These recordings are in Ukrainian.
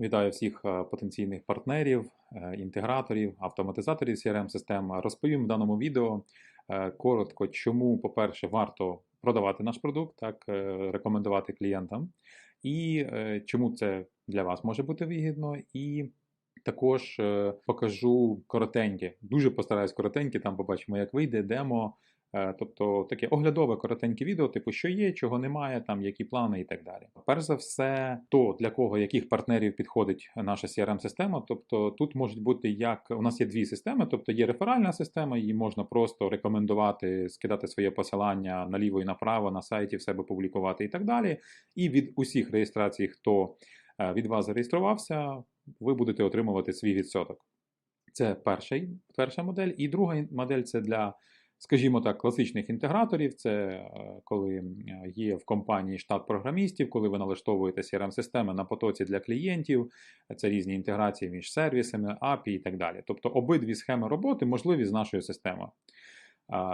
Вітаю всіх е, потенційних партнерів, е, інтеграторів, автоматизаторів CRM-систем. Розповім в даному відео е, коротко, чому, по-перше, варто продавати наш продукт, так, рекомендувати клієнтам, і чому це для вас може бути вигідно. І також покажу коротеньке, дуже постараюсь коротеньке, там побачимо, як вийде демо. Е, Тобто таке оглядове коротеньке відео, типу, що є, чого немає, там які плани і так далі. Перш за все, то для кого яких партнерів підходить наша CRM-система. Тобто тут можуть бути як у нас є дві системи, тобто є реферальна система, її можна просто рекомендувати, скидати своє посилання наліво і направо на сайті, в себе публікувати і так далі. І від усіх реєстрацій, хто е, від вас зареєструвався, ви будете отримувати свій відсоток. Це перший, перша модель. І друга модель це для скажімо так, класичних інтеграторів це е, коли є в компанії штат програмістів, коли ви налаштовуєте CRM-системи на потоці для клієнтів, це різні інтеграції між сервісами, API і так далі. Тобто обидві схеми роботи можливі з нашою системою.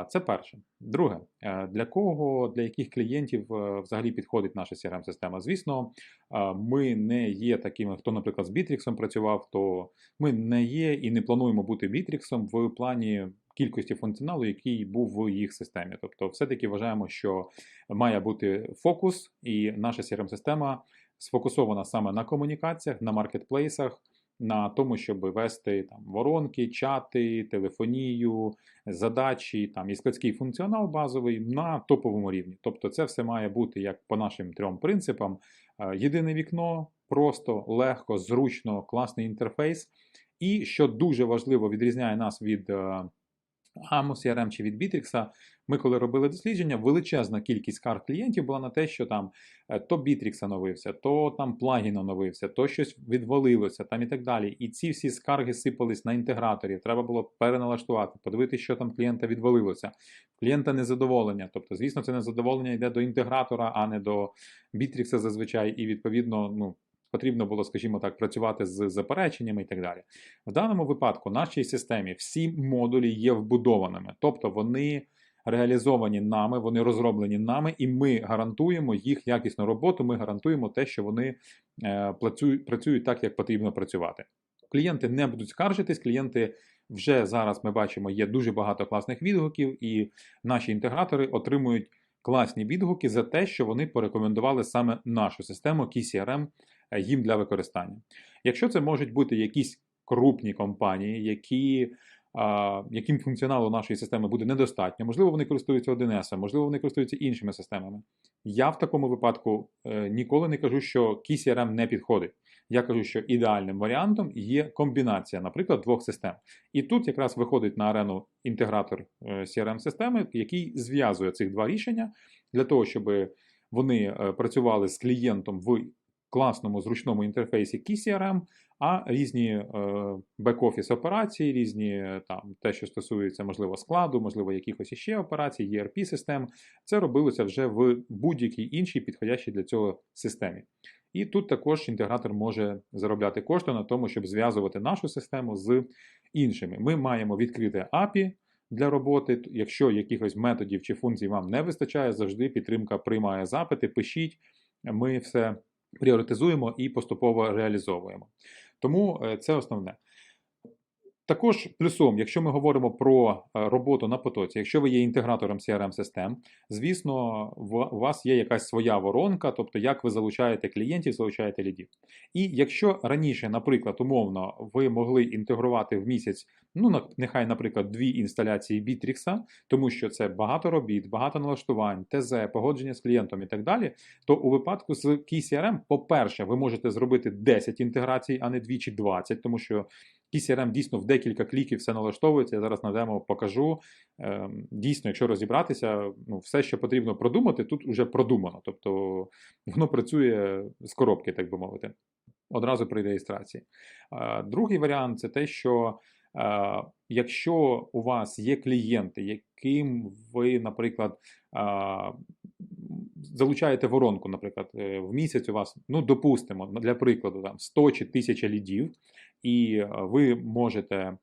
Це перше. Друге, е, для кого, для яких клієнтів е, взагалі підходить наша CRM-система? Звісно, е, ми не є такими, хто, наприклад, з Bittrex працював, то ми не є і не плануємо бути Bittrex в плані кількості функціоналу, який був в їх системі. Тобто, все-таки вважаємо, що має бути фокус, і наша CRM-система сфокусована саме на комунікаціях, на маркетплейсах на тому, щоб вести там воронки, чати, телефонію, задачі, там і складський функціонал базовий на топовому рівні. Тобто, це все має бути як по нашим трьом принципам: е, єдине вікно, просто, легко, зручно, класний інтерфейс. І що дуже важливо відрізняє нас від е, Amo CRM чи від Bittrex, ми коли робили дослідження, величезна кількість скарг клієнтів була на те, що там е, то Bittrex оновився, то там плагін оновився, то щось відвалилося там і так далі. І ці всі скарги сипались на інтеграторів. Треба було переналаштувати, подивитися, що там клієнта відвалилося. Клієнта незадоволення. Тобто, звісно, це незадоволення йде до інтегратора, а не до Bittrex зазвичай. І відповідно, ну. Потрібно було, скажімо так, працювати з запереченнями і так далі. В даному випадку, в нашій системі всі модулі є вбудованими, тобто вони реалізовані нами, вони розроблені нами, і ми гарантуємо їх якісну роботу. Ми гарантуємо те, що вони е, працюють, так, як потрібно працювати. Клієнти не будуть скаржитись, клієнти. Вже зараз ми бачимо, є дуже багато класних відгуків, і наші інтегратори отримують класні відгуки за те, що вони порекомендували саме нашу систему KeyCRM Е, їм для використання. Якщо це можуть бути якісь крупні компанії, які яким функціоналу нашої системи буде недостатньо, можливо, вони користуються 1С, можливо, вони користуються іншими системами. Я в такому випадку е, ніколи не кажу, що KeyCRM не підходить. Я кажу, що ідеальним варіантом є комбінація, наприклад, двох систем. І тут якраз виходить на арену інтегратор е, CRM-системи, який зв'язує цих два рішення для того, щоб вони працювали з клієнтом в класному зручному інтерфейсі KeyCRM, а різні е, бек-офіс операції, різні там те, що стосується, можливо, складу, можливо, якихось іще операцій, ERP систем, це робилося вже в будь-якій іншій підходящій для цього системі. І тут також інтегратор може заробляти кошти на тому, щоб зв'язувати нашу систему з іншими. Ми маємо відкрити API для роботи. Якщо якихось методів чи функцій вам не вистачає, завжди підтримка приймає запити, пишіть. Ми все пріоритизуємо і поступово реалізовуємо. Тому е, це основне. Також плюсом, якщо ми говоримо про е, роботу на потоці, якщо ви є інтегратором CRM-систем, звісно, у вас є якась своя воронка, тобто як ви залучаєте клієнтів, залучаєте лідів. І якщо раніше, наприклад, умовно, ви могли інтегрувати в місяць, ну нехай, наприклад, дві інсталяції Bittrex, тому що це багато робіт, багато налаштувань, ТЗ, погодження з клієнтом і так далі, то у випадку з KeyCRM, по-перше, ви можете зробити 10 інтеграцій, а не 2 чи 20, тому що CRM дійсно в декілька кліків все налаштовується. Я зараз на демо покажу. Ем, дійсно, якщо розібратися, ну, все, що потрібно продумати, тут вже продумано. Тобто воно працює з коробки, так би мовити, одразу при реєстрації. Другий варіант це те, що якщо у вас є клієнти, яким ви, наприклад, залучаєте воронку, наприклад, е, в місяць у вас, ну допустимо, для прикладу, там 100 чи 1000 лідів, і е, ви можете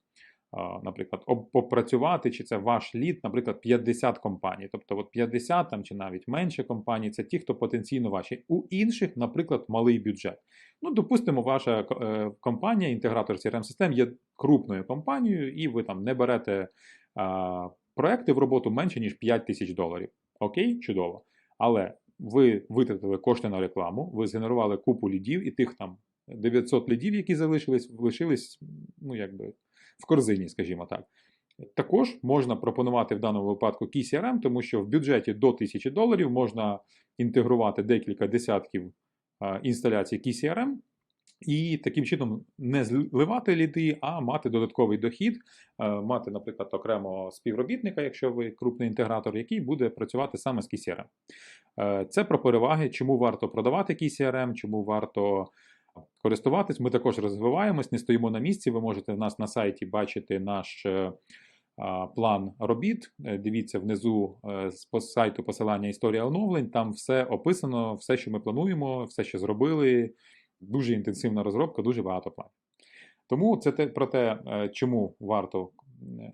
наприклад, попрацювати, чи це ваш лід, наприклад, 50 компаній. Тобто от 50 там, чи навіть менше компаній це ті, хто потенційно ваші. У інших, наприклад, малий бюджет. Ну, допустимо, ваша е, компанія, інтегратор crm систем є крупною компанією, і ви там не берете а, проекти в роботу менше, ніж 5 тисяч доларів. Окей, чудово. Але ви витратили кошти на рекламу, ви згенерували купу лідів, і тих там 900 лідів, які залишились, лишились, ну, якби в корзині, скажімо так. Також можна пропонувати в даному випадку Key CRM, тому що в бюджеті до 1000 доларів можна інтегрувати декілька десятків інсталяцій Key CRM, і таким чином не зливати ліди, а мати додатковий дохід, мати, наприклад, окремо співробітника, якщо ви крупний інтегратор, який буде працювати саме з KCRM. Е, Це про переваги, чому варто продавати KCRM, чому варто користуватись. Ми також розвиваємось, не стоїмо на місці. Ви можете в нас на сайті бачити наш е, план робіт. Е, Дивіться внизу е, з сайту посилання історія оновлень. Там все описано, все, що ми плануємо, все, що зробили. Дуже інтенсивна розробка, дуже багато планів. Тому це те, про те, чому варто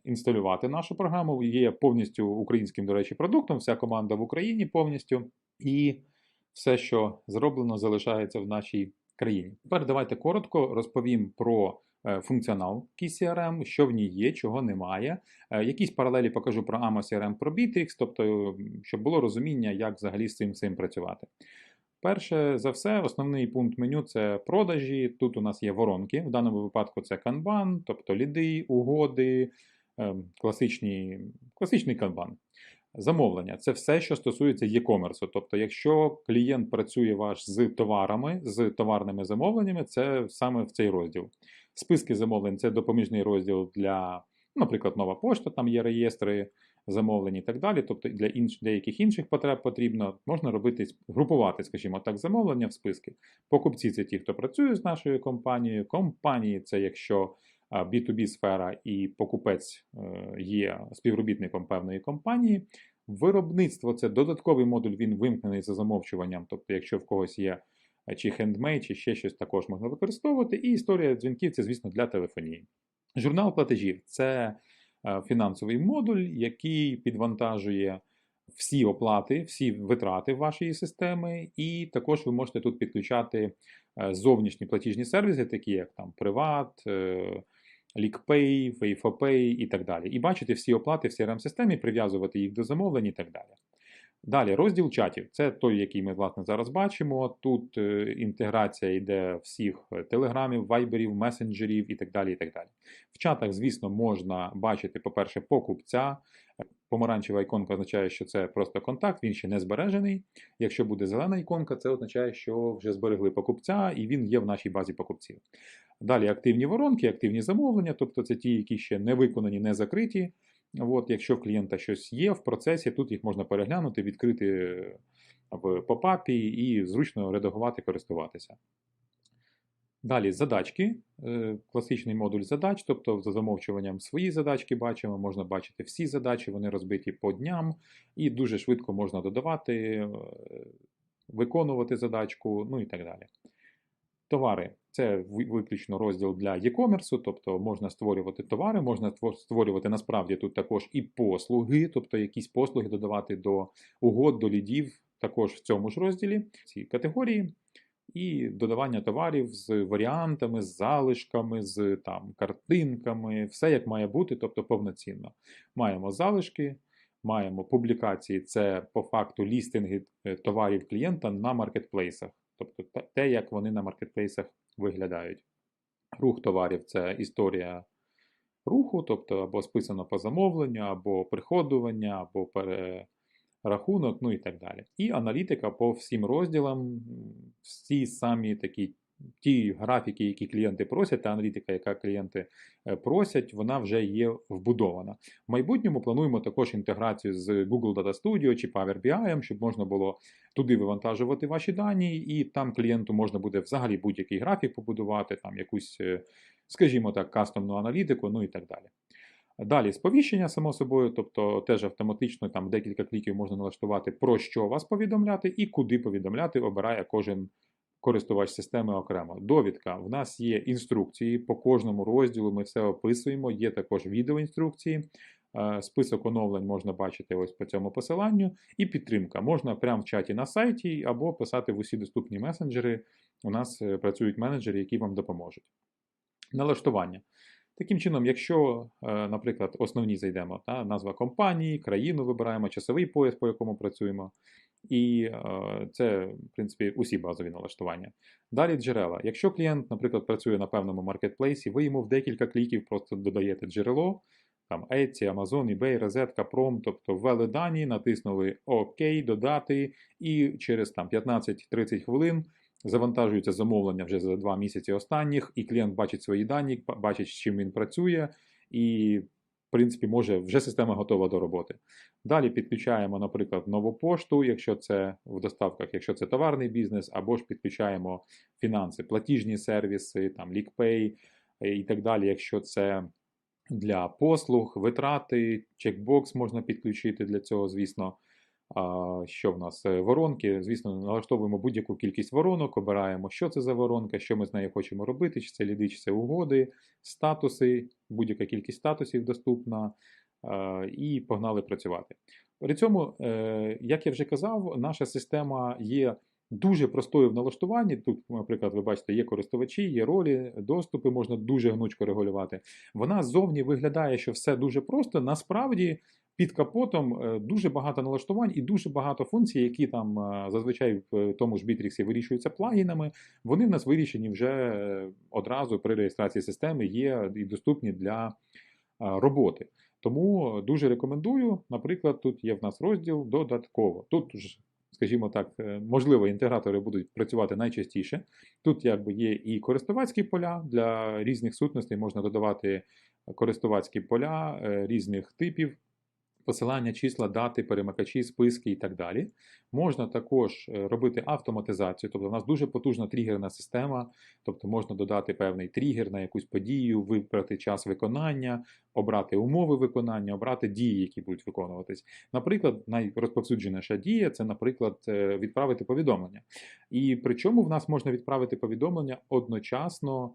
інсталювати нашу програму. Є повністю українським, до речі, продуктом, вся команда в Україні повністю. І все, що зроблено, залишається в нашій країні. Тепер давайте коротко розповім про е, функціонал KeyCRM, що в ній є, чого немає. Е, Якісь паралелі покажу про AMO CRM, про Bittrex, тобто, щоб було розуміння, як взагалі з цим цим працювати. Перше за все, основний пункт меню це продажі. Тут у нас є воронки. В даному випадку це канбан, тобто ліди, угоди, ем, класичні, класичний канбан. Замовлення це все, що стосується e-commerce. Тобто, якщо клієнт працює ваш з товарами, з товарними замовленнями, це саме в цей розділ. Списки замовлень це допоміжний розділ для, наприклад, нова пошта, там є реєстри замовлень і так далі. Тобто для інш, деяких інших потреб потрібно, можна робити, групувати, скажімо так, замовлення в списки. Покупці це ті, хто працює з нашою компанією. Компанії це якщо B2B сфера і покупець е, є співробітником певної компанії. Виробництво це додатковий модуль, він вимкнений за замовчуванням. Тобто, якщо в когось є е, чи хендмейд, чи ще щось також можна використовувати. І історія дзвінків це, звісно, для телефонії. Журнал платежів це е, фінансовий модуль, який підвантажує всі оплати, всі витрати вашої системи, і також ви можете тут підключати зовнішні платіжні сервіси, такі як там Приват, LeakPay, WayFoPay і так далі. І бачити всі оплати в CRM-системі, прив'язувати їх до замовлень і так далі. Далі, розділ чатів. Це той, який ми власне зараз бачимо. Тут е, інтеграція йде всіх е, телеграмів, вайберів, месенджерів і так далі. і так далі. В чатах, звісно, можна бачити, по-перше, покупця. Помаранчева іконка означає, що це просто контакт, він ще не збережений. Якщо буде зелена іконка, це означає, що вже зберегли покупця і він є в нашій базі покупців. Далі активні воронки, активні замовлення, тобто це ті, які ще не виконані, не закриті. От, якщо в клієнта щось є в процесі, тут їх можна переглянути, відкрити в попапі і зручно редагувати, користуватися. Далі задачки, Е, класичний модуль задач, тобто за замовчуванням свої задачки бачимо, можна бачити всі задачі, вони розбиті по дням, і дуже швидко можна додавати, е, виконувати задачку, ну і так далі. Товари це виключно розділ для e-commerce, тобто можна створювати товари, можна створювати насправді тут також і послуги, тобто якісь послуги додавати до угод, до лідів, також в цьому ж розділі ці категорії. І додавання товарів з варіантами, з залишками, з там картинками, все як має бути, тобто повноцінно. Маємо залишки, маємо публікації, це по факту лістинги е, товарів клієнта на маркетплейсах, тобто те- як вони на маркетплейсах виглядають. Рух товарів це історія руху, тобто або списано по замовленню, або приходування, або перерахунок, ну і так далі. І аналітика по всім розділам, всі самі такі. Ті графіки, які клієнти просять, та аналітика, яка клієнти е, просять, вона вже є вбудована. В майбутньому плануємо також інтеграцію з Google Data Studio чи Power BI, щоб можна було туди вивантажувати ваші дані, і там клієнту можна буде взагалі будь-який графік побудувати, там якусь, е, скажімо так, кастомну аналітику, ну і так далі. Далі сповіщення, само собою, тобто теж автоматично там декілька кліків можна налаштувати, про що вас повідомляти і куди повідомляти, обирає кожен користувач системи окремо. Довідка. В нас є інструкції по кожному розділу. Ми все описуємо. Є також відеоінструкції. Е, Список оновлень можна бачити ось по цьому посиланню. І підтримка. Можна прямо в чаті на сайті або писати в усі доступні месенджери. У нас е, працюють менеджери, які вам допоможуть. Налаштування. Таким чином, якщо, е, наприклад, основні зайдемо, та, назва компанії, країну вибираємо, часовий пояс, по якому працюємо, і е, це, в принципі, усі базові налаштування. Далі джерела. Якщо клієнт, наприклад, працює на певному маркетплейсі, ви йому в декілька кліків просто додаєте джерело, там Etsy, Amazon, eBay, розетка, Prom, тобто ввели дані, натиснули ОК, додати, і через там 15-30 хвилин завантажується замовлення вже за два місяці останніх, і клієнт бачить свої дані, бачить, з чим він працює, і, в принципі, може вже система готова до роботи. Далі підключаємо, наприклад, нову пошту, якщо це в доставках, якщо це товарний бізнес, або ж підключаємо фінанси, платіжні сервіси, там LeakPay і так далі, якщо це. Для послуг, витрати, чекбокс можна підключити для цього, звісно. Що в нас? Е, Воронки. Звісно, налаштовуємо будь-яку кількість воронок, обираємо, що це за воронка, що ми з нею хочемо робити, чи це ліди, чи це угоди, статуси, будь-яка кількість статусів доступна, і погнали працювати. При цьому, е, як я вже казав, наша система є. Дуже простою в налаштуванні. Тут, наприклад, ви бачите, є користувачі, є ролі, доступи, можна дуже гнучко регулювати. Вона ззовні виглядає, що все дуже просто. Насправді під капотом е, дуже багато налаштувань і дуже багато функцій, які там е, зазвичай в тому ж Bittrex вирішуються плагінами. Вони в нас вирішені вже е, одразу при реєстрації системи, є і доступні для роботи. Тому дуже рекомендую. Наприклад, тут є в нас розділ додатково. Тут ж скажімо так, можливо, інтегратори будуть працювати найчастіше. Тут якби є і користувацькі поля для різних сутностей, можна додавати користувацькі поля різних типів посилання, числа, дати, перемикачі, списки і так далі. Можна також е, робити автоматизацію, тобто у нас дуже потужна тригерна система, тобто можна додати певний тригер на якусь подію, вибрати час виконання, обрати умови виконання, обрати дії, які будуть виконуватись. Наприклад, найрозповсюдженіша дія це, наприклад, е, відправити повідомлення. І причому в нас можна відправити повідомлення одночасно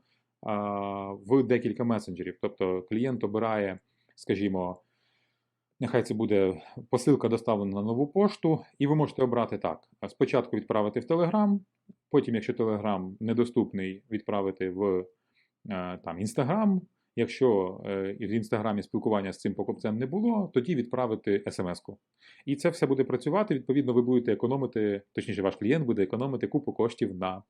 в декілька месенджерів. Тобто клієнт обирає, скажімо, Нехай це буде посилка доставлена на нову пошту, і ви можете обрати так: спочатку відправити в Telegram, потім, якщо Telegram недоступний, відправити в е, там, Instagram. Якщо е, в інстаграмі спілкування з цим покупцем не було, тоді відправити смс-ку. І це все буде працювати. Відповідно, ви будете економити, точніше, ваш клієнт буде економити купу коштів на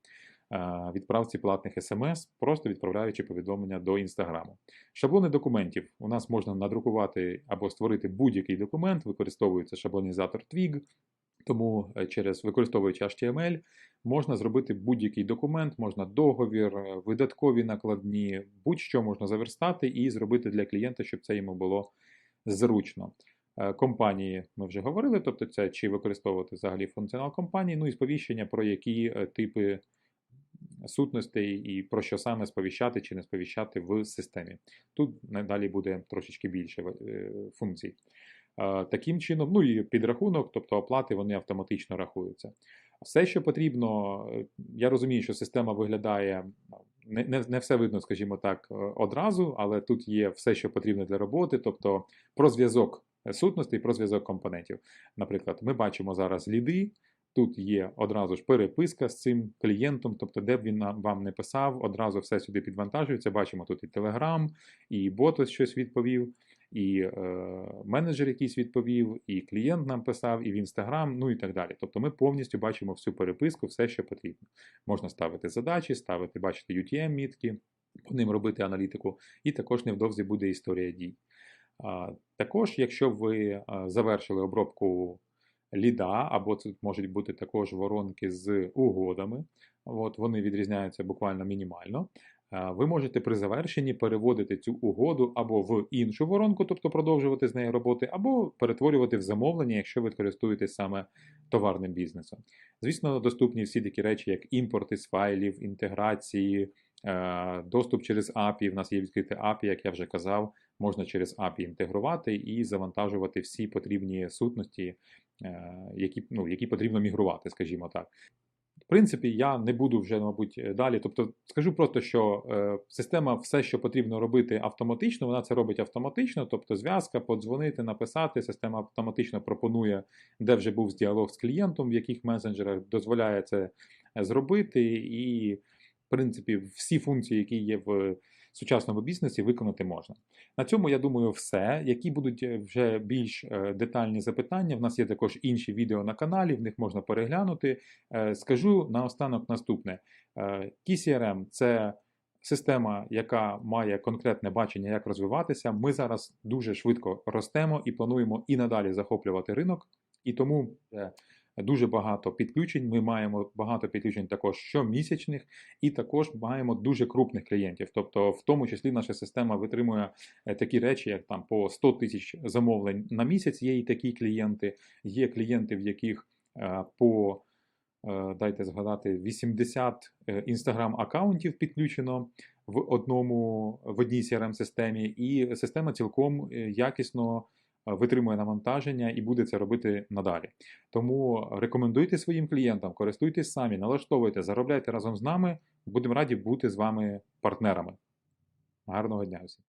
відправці платних смс, просто відправляючи повідомлення до інстаграму. Шаблони документів у нас можна надрукувати або створити будь-який документ, використовується шаблонізатор Twig. Тому е, через використовуючи HTML, можна зробити будь-який документ, можна договір, е, видаткові накладні, будь-що можна заверстати і зробити для клієнта, щоб це йому було зручно. Е, компанії ми вже говорили, тобто це чи використовувати взагалі функціонал компанії, ну і сповіщення про які типи сутностей і про що саме сповіщати чи не сповіщати в системі. Тут надалі буде трошечки більше е, функцій. Таким чином, ну і підрахунок, тобто оплати, вони автоматично рахуються. Все, що потрібно, е, я розумію, що система виглядає не не, все видно, скажімо так, е, одразу, але тут є все, що потрібно для роботи, тобто про зв'язок сутностей, про зв'язок компонентів. Наприклад, ми бачимо зараз ліди. Тут є одразу ж переписка з цим клієнтом, тобто, де б він вам не писав, одразу все сюди підвантажується. Бачимо тут і Telegram, і бот щось відповів, і е, менеджер якийсь відповів, і клієнт нам писав, і в Instagram, ну і так далі. Тобто ми повністю бачимо всю переписку, все, що потрібно. Можна ставити задачі, ставити, бачити UTM-мітки, по ним робити аналітику, і також невдовзі буде історія дій. Також, якщо ви завершили обробку ліда, або це можуть бути також воронки з угодами. От, Вони відрізняються буквально мінімально. Ви можете при завершенні переводити цю угоду або в іншу воронку, тобто продовжувати з нею роботи, або перетворювати в замовлення, якщо ви користуєтесь саме товарним бізнесом. Звісно, доступні всі такі речі, як імпорти з файлів, інтеграції, доступ через API. В нас є відкрите API, як я вже казав, можна через API інтегрувати і завантажувати всі потрібні сутності Е, які ну, які потрібно мігрувати, скажімо так. В принципі, я не буду вже, мабуть, далі. Тобто, скажу просто, що е, система все, що потрібно робити автоматично, вона це робить автоматично. Тобто, зв'язка, подзвонити, написати. Система автоматично пропонує, де вже був діалог з клієнтом, в яких месенджерах дозволяє це зробити, і, в принципі, всі функції, які є в сучасному бізнесі, виконати можна. На цьому я думаю, все. Які будуть е, вже більш е, детальні запитання, в нас є також інші відео на каналі, в них можна переглянути. Е, Скажу наостанок наступне: Е, KeyCRM – це система, яка має конкретне бачення, як розвиватися. Ми зараз дуже швидко ростемо і плануємо і надалі захоплювати ринок, і тому. Дуже багато підключень. Ми маємо багато підключень також щомісячних, і також маємо дуже крупних клієнтів. Тобто, в тому числі наша система витримує е, такі речі, як там по 100 тисяч замовлень на місяць. Є і такі клієнти. Є клієнти, в яких е, по е, дайте згадати 80 інстаграм аккаунтів підключено в одному в одній crm системі, і система цілком якісно витримує навантаження і буде це робити надалі. Тому рекомендуйте своїм клієнтам, користуйтесь самі, налаштовуйте, заробляйте разом з нами. Будемо раді бути з вами партнерами. Гарного дня всім!